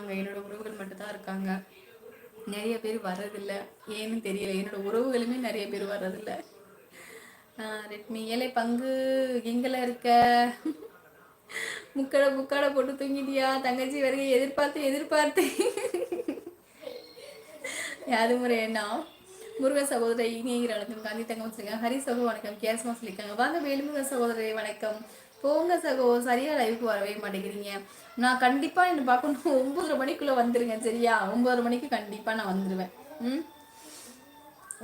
இருக்காங்க. என்னோட உறவுகள் மட்டும்தான் இருக்காங்க. நிறைய பேர் வர்றதில்ல. ஏன்னு தெரியல. என்னோட உறவுகளுமே நிறைய பேர் வர்றதில்ல. ரெட்மி ஏழை பங்கு எங்கெல்லாம் இருக்க? முக்கடை முக்கடை போட்டு தூங்கிட்டியா? தங்கச்சி வரைக்கும் எதிர்பார்த்து எதிர்பார்த்து. யாது முறை என்ன முருக சகோதரி இனியர் வணக்கம். காந்தி தங்கம் வச்சிருக்காங்க ஹரி சகோ வணக்கம். கேரசமா சொல்லியிருக்காங்க. வாங்க வேலுமுருக சகோதரி வணக்கம். போங்க சகோ சரியா லைவுக்கு வரவே மாட்டேங்கிறீங்க. நான் கண்டிப்பா என்ன பார்க்கணும். ஒன்பதரை மணிக்குள்ள வந்துருங்க சரியா? ஒன்பதரை மணிக்கு கண்டிப்பா நான் வந்துடுவேன் ம்?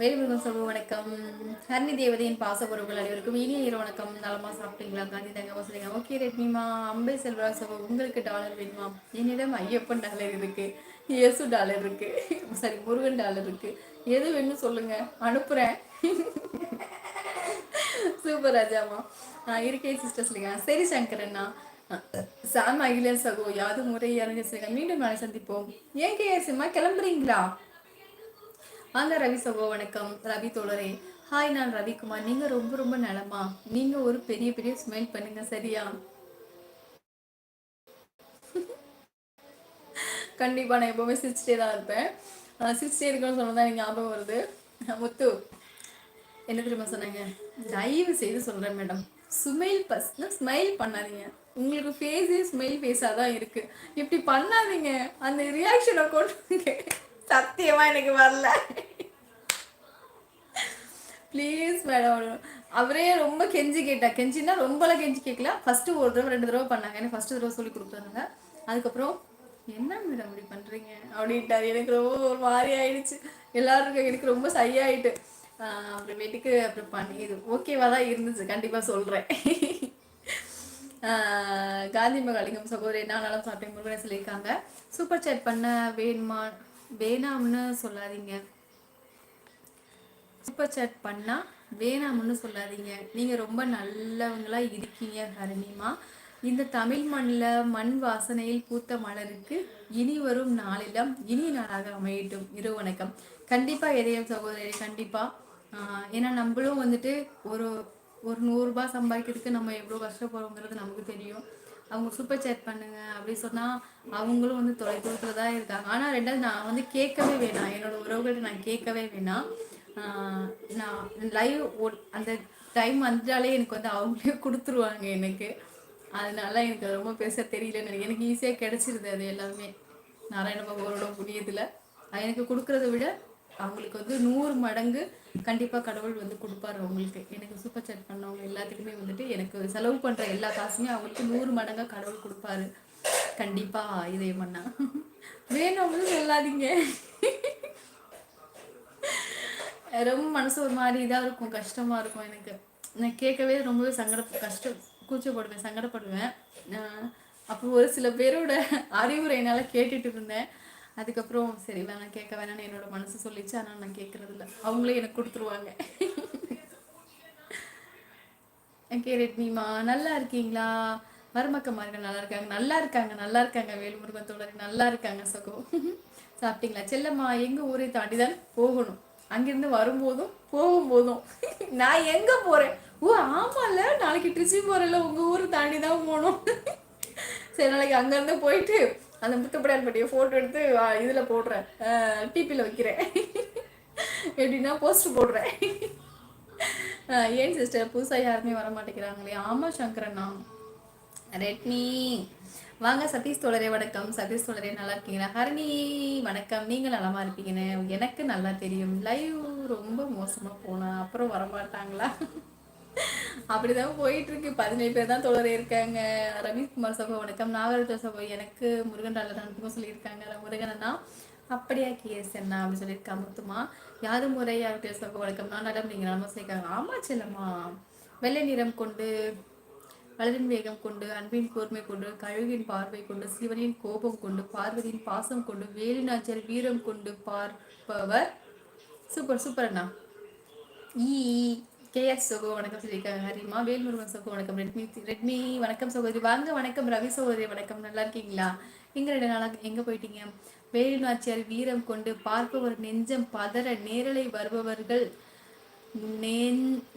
வேலுமுருகன் சகோ வணக்கம். ஹரணி தேவதையின் பாசபுறவுகள் அனைவருக்கும் இனிய இரவு வணக்கம். நலமா சாப்பிட்டீங்களா? காந்தி தங்க வசதிங்க ஓகே ரெட்மிமா அம்பை செல்வராஜ் சகோ உங்களுக்கு டாலர் வேணுமா? என்னிடம் ஐயப்பன் டாலர் இருக்கு இயேசு டாலர் இருக்கு சரி முருகன் டாலர் இருக்கு. எது வேணும்னு சொல்லுங்க அனுப்புறேன். சூப்பர் ராஜாமா இருக்கேன் சிஸ்டர் இல்லையா சரி சங்கரண்ணா சாம் அகிலன் சகோ யாது முறை இறங்க மீண்டும் நாளை சந்திப்போம். ஏன் கே சிம்மா கிளம்புறீங்களா? வாங்க ரவி சகோ வணக்கம். ரவி தோழரே. ஹாய் நான் ரவிக்குமார். நீங்க ரொம்ப ரொம்ப நலமா? நீங்க ஒரு பெரிய பெரிய ஸ்மைல் பண்ணுங்க சரியா? கண்டிப்பா நான் எப்பவுமே சிரிச்சிட்டே தான் இருப்பேன். சிரிச்சிட்டே இருக்கணும்னு சொன்னதான் எனக்கு ஞாபகம் வருது. முத்து என்ன தெரியுமா சொன்னாங்க? தயவு செய்து சொல்கிறேன் மேடம் ஸ்மைல் பஸ்னா ஸ்மைல் பண்ணாதீங்க. உங்களுக்கு ஃபேஸே ஸ்மைல் ஃபேஸாக தான் இருக்குது இப்படி பண்ணாதீங்க. அந்த ரியாக்ஷனை கொண்டு சத்தியமாக எனக்கு வரல. ப்ளீஸ் மேடம் அவரே ரொம்ப கெஞ்சி கேட்டா கெஞ்சினா ரொம்பலாம் கெஞ்சி கேட்கல. ஃபஸ்ட்டு ஒரு தடவை ரெண்டு தடவை பண்ணாங்க. எனக்கு ஃபஸ்ட்டு தடவை சொல்லி கொடுத்தாங்க அதுக்கப்புறம் என்ன மேடம் இப்படி பண்ணுறீங்க அப்படின்ட்டாரு. எனக்கு ரொம்ப ஒரு மாதிரி ஆயிடுச்சு. எல்லாருக்கும் எனக்கு ரொம்ப சையாயிட்டு. அப்புறமேட்டுக்கு அப்புறம் பண்ணி இது ஓகேவா தான் இருந்துச்சு. கண்டிப்பா சொல்றேன். காந்தி மகாலிங்கம் சகோதரி என்ன நலம் சாப்பிட்டேன் முருகனை சொல்லியிருக்காங்க. சூப்பர் சேட் பண்ண வேணுமா? வேணாம்னு சொல்லாதீங்க. சூப்பர் சேட் பண்ணா வேணாம்னு சொல்லாதீங்க. நீங்க ரொம்ப நல்லவங்களா இருக்கீங்க ஹரணிமா. இந்த தமிழ் மண்ணில் மண் வாசனையில் பூத்த மலருக்கு இனி வரும் நாளிலம் இனி நாளாக அமையட்டும். இரு வணக்கம். கண்டிப்பா எதையும் சகோதரி கண்டிப்பா. ஏன்னா நம்மளும் வந்துட்டு ஒரு ஒரு நூறுரூபா சம்பாதிக்கிறதுக்கு நம்ம எவ்வளோ கஷ்டப்படுறோங்கிறது நமக்கு தெரியும். அவங்க சூப்பர் சேட் பண்ணுங்க அப்படி சொன்னால் அவங்களும் வந்து தொலை தூரத்தில் தான் இருக்காங்க. ஆனால் ரெண்டாவது நான் வந்து கேட்கவே வேணாம். என்னோட உறவுகள்கிட்ட நான் கேட்கவே வேணாம். நான் லைவ் அந்த டைம் வந்துட்டாலே எனக்கு வந்து அவங்களே கொடுத்துருவாங்க எனக்கு. அதனால எனக்கு ரொம்ப பேச தெரியலன்னு எனக்கு ஈஸியாக கிடச்சிருது அது எல்லாமே. நாராயண பகவானோட புண்ணியத்தில். எனக்கு கொடுக்கறத விட அவங்களுக்கு வந்து நூறு மடங்கு கண்டிப்பாக கடவுள் வந்து கொடுப்பாரு அவங்களுக்கு. எனக்கு சூப்பர் சேட் பண்ணவங்க எல்லாத்துக்குமே வந்துட்டு எனக்கு செலவு பண்ணுற எல்லா காசுமே அவங்களுக்கு நூறு மடங்காக கடவுள் கொடுப்பாரு. கண்டிப்பாக இதே பண்ணா வேணும்னு சொல்லாதீங்க. ரொம்ப மனசு ஒரு மாதிரி இதாக இருக்கும் கஷ்டமாக இருக்கும் எனக்கு. நான் கேட்கவே ரொம்பவே சங்கட கஷ்டம் கூச்சப்படுவேன் சங்கடப்படுவேன். அப்போ ஒரு சில பேரோட அறிவுரை என்னால் கேட்டுட்டு இருந்தேன். அதுக்கப்புறம் சரி வேணாம் கேட்க வேணாம்னு என்னோட மனசு சொல்லிச்சு. ஆனால் நான் கேட்கறது இல்லை அவங்களே எனக்கு கொடுத்துருவாங்க. ஓகே ரெட்மிமா நல்லா இருக்கீங்களா? மருமக்கமார்கள் நல்லா இருக்காங்க. நல்லா இருக்காங்க நல்லா இருக்காங்க வேலுமுருகன் தோழர். நல்லா இருக்காங்க சகோ. சாப்பிட்டீங்களா? செல்லம்மா எங்க ஊரை தாண்டி தான் போகணும். அங்கிருந்து வரும்போதும் போகும்போதும். நான் எங்கே போறேன்? ஓ ஆமாம்ல நாளைக்கு ட்ரிச்சி போகிறேன்ல உங்க ஊரை தாண்டி தான் போகணும். சரி நாளைக்கு அங்கேருந்து போயிட்டு அந்த முத்துப்படையார் பட்டியை ஃபோட்டோ எடுத்து இதில் போடுறேன். டிபியில் வைக்கிறேன். எப்படின்னா போஸ்டர் போடுறேன். ஏன் சிஸ்டர் புதுசாக யாருமே வர மாட்டேங்கிறாங்களே. ஆமாம் சங்கரண்ணா. ரெட்மி வாங்க சதீஷ் தோழரே வணக்கம். சதீஷ் தோழரே நல்லா இருக்கீங்களா? ஹரணி வணக்கம். நீங்கள் நலமா இருப்பீங்கன்னு எனக்கு நல்லா தெரியும். லைவ் ரொம்ப மோசமாக போனா அப்புறம் வரமாட்டாங்களா? அப்படிதான் போயிட்டு இருக்கு பதினேழு பேர் தான் தொடர இருக்காங்க. ரவிக்குமார் சகோ வணக்கம். நாகராஜ சகோ எனக்கு முருகன் டாலர் அனுப்புங்க சொல்லியிருக்காங்க. முருகன் அண்ணா. அப்படியா கேஸ் என்ன அப்படின்னு சொல்லியிருக்கா முத்துமா. யாரும் முறை? யாருக்கு சகோ வணக்கம். நான் நீங்க நம்ம சேர்க்காங்க ஆமா செல்லம்மா. வெள்ளை நிறம் கொண்டு வளரின் வேகம் கொண்டு அன்பின் கூர்மை கொண்டு கழுகின் பார்வை கொண்டு சிவனின் கோபம் கொண்டு பார்வதியின் பாசம் கொண்டு வேலினாச்சல் வீரம் கொண்டு பார்ப்பவர். சூப்பர் சூப்பர் அண்ணா. ஈ. கேஎஸ் சோகோ வணக்கம் சொல்லியிருக்காங்க ஹரிமா வேல்முருகன் சோகோ வணக்கம். ரெட்மி ரெட்மி வணக்கம் சகோதரி. வாங்க வணக்கம். ரவி சகோதரி வணக்கம். நல்லா இருக்கீங்களா? எங்க ரெண்டு நாளாக எங்க போயிட்டீங்க? வேலு நாச்சியார் வீரம் கொண்டு பார்ப்பவர் நெஞ்சம் பதற நேரலை வருபவர்கள்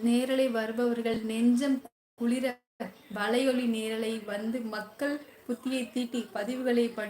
நேரலை வருபவர்கள் நெஞ்சம் குளிர வலையொலி நேரலை வந்து மக்கள் புத்தியை தீட்டி பதிவுகளை படி